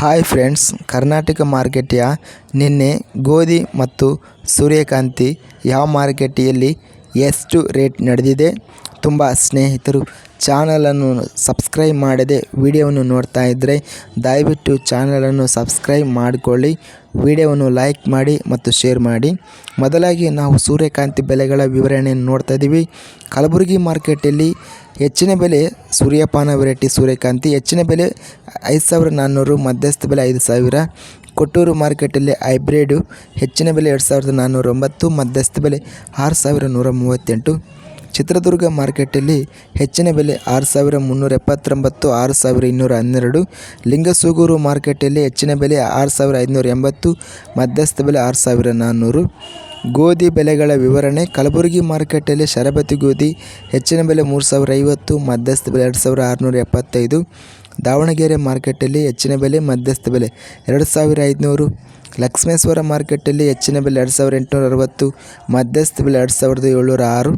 Hi friends Karnataka ಮಾರ್ಕೆಟಿಯ ನಿನ್ನೆ ಗೋಧಿ ಮತ್ತು ಸೂರ್ಯಕಾಂತಿ ಯಾವ ಮಾರ್ಕೆಟಿಯಲ್ಲಿ ಎಷ್ಟು ರೇಟ್ ನಡೆದಿದೆ? ತುಂಬ ಸ್ನೇಹಿತರು ಚಾನಲನ್ನು ಸಬ್ಸ್ಕ್ರೈಬ್ ಮಾಡದೆ ವಿಡಿಯೋವನ್ನು ನೋಡ್ತಾ ಇದ್ದರೆ ದಯವಿಟ್ಟು ಚಾನಲನ್ನು ಸಬ್ಸ್ಕ್ರೈಬ್ ಮಾಡಿಕೊಳ್ಳಿ, ವಿಡಿಯೋವನ್ನು ಲೈಕ್ ಮಾಡಿ ಮತ್ತು ಶೇರ್ ಮಾಡಿ. ಮೊದಲಾಗಿ ನಾವು ಸೂರ್ಯಕಾಂತಿ ಬೆಲೆಗಳ ವಿವರಣೆಯನ್ನು ನೋಡ್ತಾ ಇದ್ದೀವಿ ಕಲಬುರಗಿ ಮಾರ್ಕೆಟಲ್ಲಿ ಹೆಚ್ಚಿನ ಬೆಲೆ ಸೂರ್ಯಪಾನ ವೆರೈಟಿ ಸೂರ್ಯಕಾಂತಿ, ಹೆಚ್ಚಿನ ಬೆಲೆ ಐದು ಸಾವಿರ ನಾನ್ನೂರು ಮಧ್ಯಸ್ಥ ಬೆಲೆ ಐದು ಸಾವಿರ. ಕೊಟ್ಟೂರು ಮಾರ್ಕೆಟಲ್ಲಿ ಹೈಬ್ರಿಡು, ಹೆಚ್ಚಿನ ಬೆಲೆ ಎರಡು ಸಾವಿರದ ನಾನ್ನೂರ ಒಂಬತ್ತು, ಮಧ್ಯಸ್ಥ ಬೆಲೆ ಆರು ಸಾವಿರ ನೂರ ಮೂವತ್ತೆಂಟು. ಚಿತ್ರದುರ್ಗ ಮಾರ್ಕೆಟಲ್ಲಿ ಹೆಚ್ಚಿನ ಬೆಲೆ ಆರು ಸಾವಿರ ಮುನ್ನೂರ ಎಪ್ಪತ್ತೊಂಬತ್ತು, ಆರು ಸಾವಿರ ಇನ್ನೂರ ಹನ್ನೆರಡು. ಲಿಂಗಸೂಗೂರು ಮಾರ್ಕೆಟಲ್ಲಿ ಹೆಚ್ಚಿನ ಬೆಲೆ ಆರು ಸಾವಿರ ಐದುನೂರ ಎಂಬತ್ತು, ಮಧ್ಯಸ್ಥ ಬೆಲೆ ಆರು ಸಾವಿರ ನಾನ್ನೂರು ಗೋಧಿ ಬೆಲೆಗಳ ವಿವರಣೆ, ಕಲಬುರಗಿ ಮಾರ್ಕೆಟಲ್ಲಿ ಶರಬತಿ ಗೋಧಿ ಹೆಚ್ಚಿನ ಬೆಲೆ ಮೂರು ಸಾವಿರ ಐವತ್ತು, ಮಧ್ಯಸ್ಥ ಬೆಲೆ ಎರಡು ಸಾವಿರ ಆರುನೂರ ಎಪ್ಪತ್ತೈದು, ದಾವಣಗೆರೆ ಮಾರ್ಕೆಟಲ್ಲಿ ಹೆಚ್ಚಿನ ಬೆಲೆ ಮಧ್ಯಸ್ಥ ಬೆಲೆ ಎರಡು ಸಾವಿರ ಐದುನೂರು, ಲಕ್ಷ್ಮೇಶ್ವರ ಮಾರ್ಕೆಟಲ್ಲಿ ಹೆಚ್ಚಿನ ಬೆಲೆ ಎರಡು ಸಾವಿರ ಎಂಟುನೂರ ಅರವತ್ತು ಮಧ್ಯಸ್ಥ ಬೆಲೆ ಎರಡು ಸಾವಿರದ ಏಳ್ನೂರ ಆರು,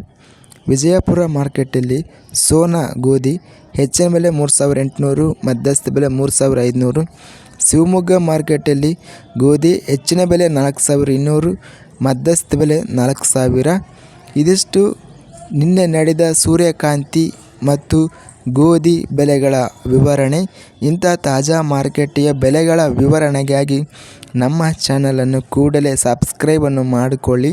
ವಿಜಯಪುರ ಮಾರ್ಕೆಟಲ್ಲಿ ಸೋನಾ ಗೋಧಿ ಹೆಚ್ಚಿನ ಬೆಲೆ ಮೂರು ಸಾವಿರ ಎಂಟುನೂರು, ಮಧ್ಯಸ್ಥ ಬೆಲೆ ಮೂರು ಸಾವಿರ ಐದುನೂರು, ಶಿವಮೊಗ್ಗ ಮಾರ್ಕೆಟಲ್ಲಿ ಗೋಧಿ ಹೆಚ್ಚಿನ ಬೆಲೆ ನಾಲ್ಕು ಸಾವಿರ ಇನ್ನೂರು ಮಧ್ಯಸ್ಥ ಬೆಲೆ ನಾಲ್ಕು ಸಾವಿರ. ಇದಿಷ್ಟು ನಿನ್ನೆ ನಡೆದ ಸೂರ್ಯಕಾಂತಿ ಮತ್ತು ಗೋಧಿ ಬೆಲೆಗಳ ವಿವರಣೆ. ಇಂಥ ತಾಜಾ ಮಾರುಕಟ್ಟೆಯ ಬೆಲೆಗಳ ವಿವರಣೆಗಾಗಿ ನಮ್ಮ ಚಾನಲನ್ನು ಕೂಡಲೇ ಸಬ್ಸ್ಕ್ರೈಬನ್ನು ಮಾಡಿಕೊಳ್ಳಿ.